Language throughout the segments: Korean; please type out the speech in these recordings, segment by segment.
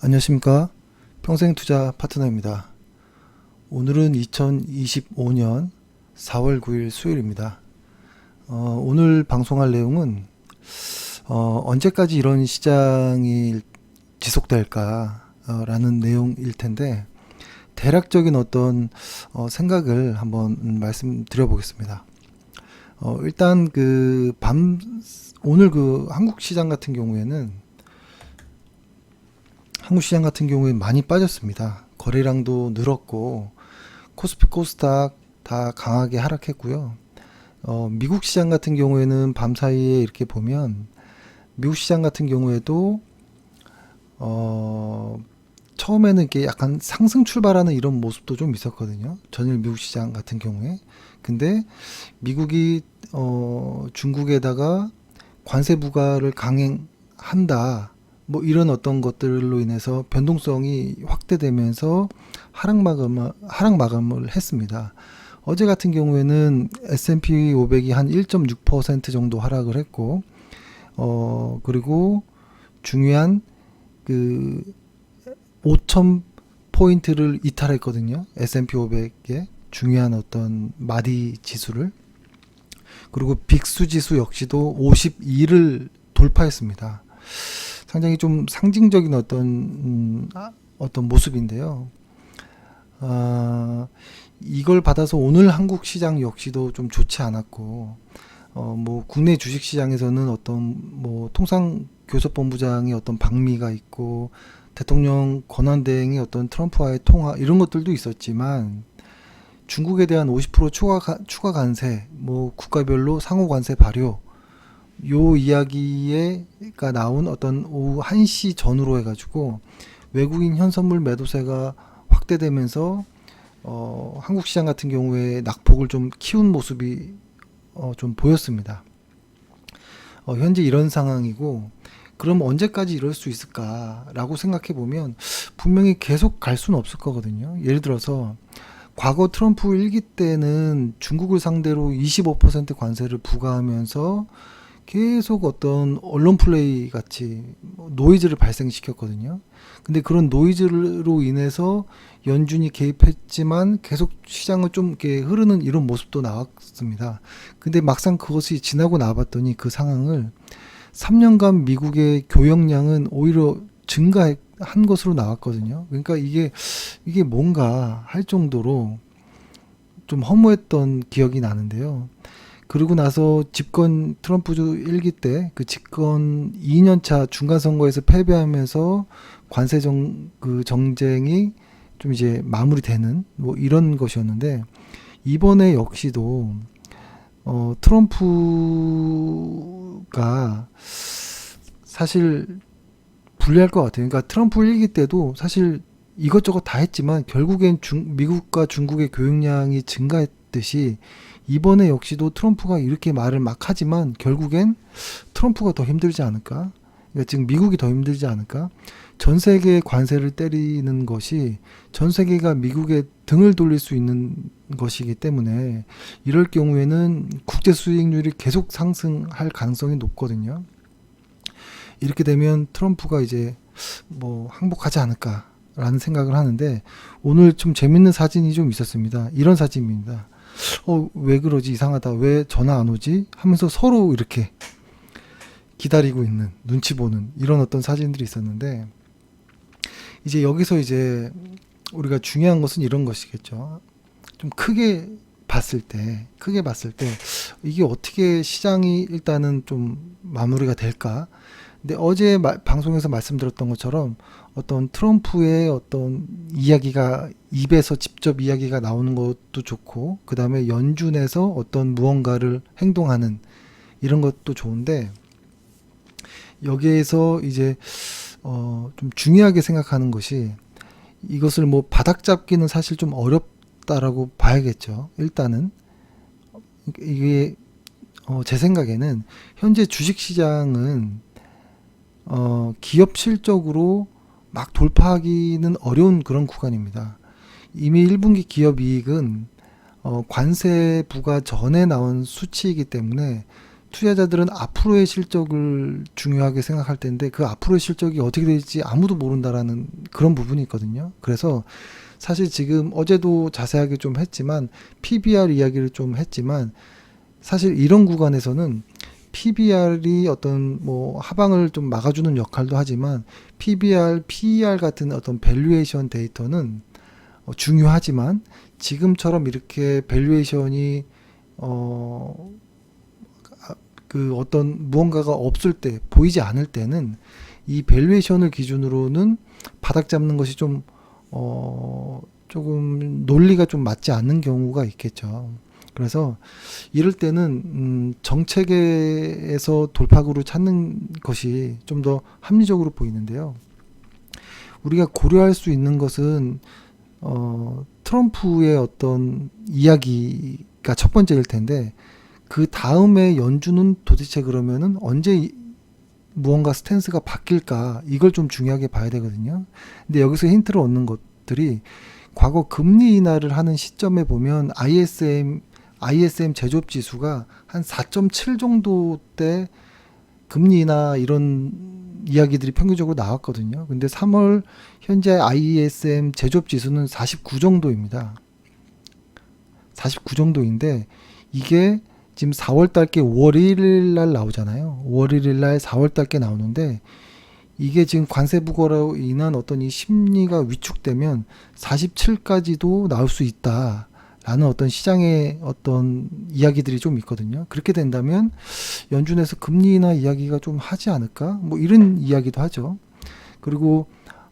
안녕하십니까. 평생 투자 파트너입니다. 오늘은 2025년 4월 9일 수요일입니다. 어, 오늘 방송할 내용은 어, 언제까지 이런 시장이 지속될까 어, 라는 내용일 텐데 대략적인 어떤 어, 생각을 한번 말씀드려 보겠습니다. 어, 일단 그 밤 오늘 그 한국 시장 같은 경우에는 한국 시장 같은 경우에 많이 빠졌습니다. 거래량도 늘었고 코스피 코스닥 다 강하게 하락했고요. 어, 미국 시장 같은 경우에는 밤 사이에 이렇게 보면 미국 시장 같은 경우에도 어, 처음에는 이렇게 약간 상승 출발하는 이런 모습도 좀 있었거든요. 전일 미국 시장 같은 경우에. 근데 미국이 어, 중국에다가 관세 부과를 강행한다. 뭐 이런 어떤 것들로 인해서 변동성이 확대되면서 하락 마감을 하락 마감을 했습니다. 어제 같은 경우에는 S&P 500이 한 1.6% 정도 하락을 했고 어 그리고 중요한 그 5천 포인트를 이탈했거든요. S&P 500의 중요한 어떤 마디 지수를 그리고 빅수 지수 역시도 52를 돌파했습니다. 상당히 좀 상징적인 어떤 음, 아, 어떤 모습인데요. 아, 이걸 받아서 오늘 한국 시장 역시도 좀 좋지 않았고, 어, 뭐 국내 주식 시장에서는 어떤 뭐 통상 교섭본부장의 어떤 방미가 있고 대통령 권한 대행의 어떤 트럼프와의 통화 이런 것들도 있었지만 중국에 대한 50% 추가 가- 추가 관세, 뭐 국가별로 상호 관세 발효 요 이야기가 나온 어떤 오후 1시 전후로 해가지고 외국인 현선물 매도세가 확대되면서 어, 한국 시장 같은 경우에 낙폭을 좀 키운 모습이 어, 좀 보였습니다. 어, 현재 이런 상황이고 그럼 언제까지 이럴 수 있을까라고 생각해 보면 분명히 계속 갈 수는 없을 거거든요. 예를 들어서 과거 트럼프 일기 때는 중국을 상대로 25% 관세를 부과하면서 계속 어떤 언론 플레이 같이 뭐 노이즈를 발생시켰거든요. 근데 그런 노이즈로 인해서 연준이 개입했지만 계속 시장을 좀 이렇게 흐르는 이런 모습도 나왔습니다. 근데 막상 그것이 지나고 나봤더니 그 상황을 3년간 미국의 교역량은 오히려 증가한 것으로 나왔거든요. 그러니까 이게 이게 뭔가 할 정도로 좀 허무했던 기억이 나는데요. 그러고 나서 집권 트럼프 주 1기 때 그 집권 2년차 중간 선거에서 패배하면서 관세 정, 그 정쟁이 좀 이제 마무리되는 뭐 이런 것이었는데 이번에 역시도 어 트럼프가 사실 불리할 것 같아요. 그러니까 트럼프 1기 때도 사실 이것저것 다 했지만 결국엔 중, 미국과 중국의 교역량이 증가했 듯이 이번에 역시도 트럼프가 이렇게 말을 막 하지만 결국엔 트럼프가 더 힘들지 않을까? 그러니까 지금 미국이 더 힘들지 않을까? 전 세계의 관세를 때리는 것이 전 세계가 미국의 등을 돌릴 수 있는 것이기 때문에 이럴 경우에는 국제 수익률이 계속 상승할 가능성이 높거든요. 이렇게 되면 트럼프가 이제 뭐 항복하지 않을까라는 생각을 하는데 오늘 좀 재밌는 사진이 좀 있었습니다. 이런 사진입니다. 어, 왜 그러지? 이상하다. 왜 전화 안 오지? 하면서 서로 이렇게 기다리고 있는, 눈치 보는 이런 어떤 사진들이 있었는데, 이제 여기서 이제 우리가 중요한 것은 이런 것이겠죠. 좀 크게 봤을 때, 크게 봤을 때, 이게 어떻게 시장이 일단은 좀 마무리가 될까? 근데 어제 마- 방송에서 말씀드렸던 것처럼 어떤 트럼프의 어떤 이야기가 입에서 직접 이야기가 나오는 것도 좋고 그 다음에 연준에서 어떤 무언가를 행동하는 이런 것도 좋은데 여기에서 이제 어 좀 중요하게 생각하는 것이 이것을 뭐 바닥 잡기는 사실 좀 어렵다라고 봐야겠죠. 일단은 이게 어 제 생각에는 현재 주식 시장은 어 기업 실적으로 막 돌파하기는 어려운 그런 구간입니다. 이미 1분기 기업 이익은 어, 관세 부과 전에 나온 수치이기 때문에 투자자들은 앞으로의 실적을 중요하게 생각할 텐데 그 앞으로의 실적이 어떻게 될지 아무도 모른다라는 그런 부분이 있거든요. 그래서 사실 지금 어제도 자세하게 좀 했지만 PBR 이야기를 좀 했지만 사실 이런 구간에서는 PBR이 어떤 뭐 하방을 좀 막아주는 역할도 하지만 PBR, PER 같은 어떤 밸류에이션 데이터는 어, 중요하지만 지금처럼 이렇게 밸류에이션이 어, 아, 그 어떤 무언가가 없을 때 보이지 않을 때는 이 밸류에이션을 기준으로는 바닥 잡는 것이 좀 어, 조금 논리가 좀 맞지 않는 경우가 있겠죠. 그래서 이럴 때는 음, 정책에서 돌파구를 찾는 것이 좀 더 합리적으로 보이는데요. 우리가 고려할 수 있는 것은 어, 트럼프의 어떤 이야기가 첫 번째일 텐데 그 다음에 연준은 도대체 그러면은 언제 이- 무언가 스탠스가 바뀔까 이걸 좀 중요하게 봐야 되거든요. 근데 여기서 힌트를 얻는 것들이 과거 금리 인하를 하는 시점에 보면 ISM ISM 제조업 지수가 한 4.7 정도 때 금리 인하 이런 이야기들이 평균적으로 나왔거든요. 근데 3월 현재 ISM 제조업 지수는 49 정도입니다. 49 정도인데 이게 지금 4월 달께 5월 1일 날 나오잖아요. 5월 1일 날 4월 달께 나오는데 이게 지금 관세 부과로 인한 어떤 이 심리가 위축되면 47까지도 나올 수 있다 라는 어떤 시장의 어떤 이야기들이 좀 있거든요. 그렇게 된다면 연준에서 금리 인하 이야기가 좀 하지 않을까? 뭐 이런 이야기도 하죠. 그리고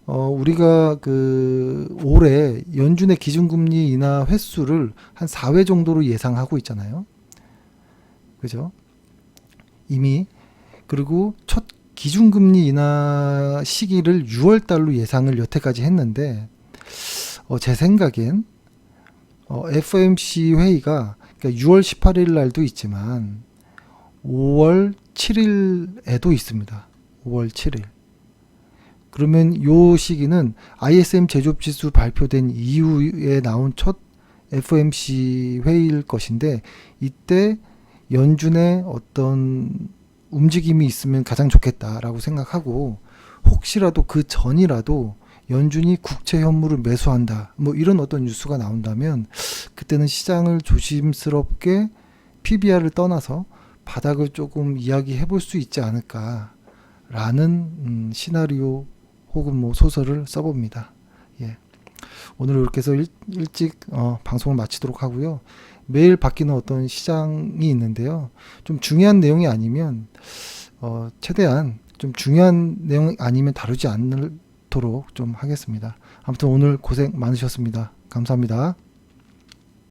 어 우리가 그 올해 연준의 기준금리 인하 횟수를 한 4회 정도로 예상하고 있잖아요. 그죠? 이미 그리고 첫 기준금리 인하 시기를 6월 달로 예상을 여태까지 했는데 어, 제 생각엔 어, FOMC 회의가 그러니까 6월 18일 날도 있지만 5월 7일에도 있습니다. 5월 7일. 그러면 요 시기는 ISM 제조업 지수 발표된 이후에 나온 첫 FOMC 회의일 것인데 이때 연준의 어떤 움직임이 있으면 가장 좋겠다라고 생각하고 혹시라도 그 전이라도 연준이 국채 현물을 매수한다 뭐 이런 어떤 뉴스가 나온다면 그때는 시장을 조심스럽게 PBR을 떠나서 바닥을 조금 이야기해 볼 수 있지 않을까라는 음, 시나리오 혹은 뭐 소설을 써봅니다. 예. 오늘 이렇게 해서 일, 일찍 어, 방송을 마치도록 하고요. 매일 바뀌는 어떤 시장이 있는데요. 좀 중요한 내용이 아니면 어, 최대한 좀 중요한 내용 아니면 다루지 않도록 좀 하겠습니다. 아무튼 오늘 고생 많으셨습니다. 감사합니다.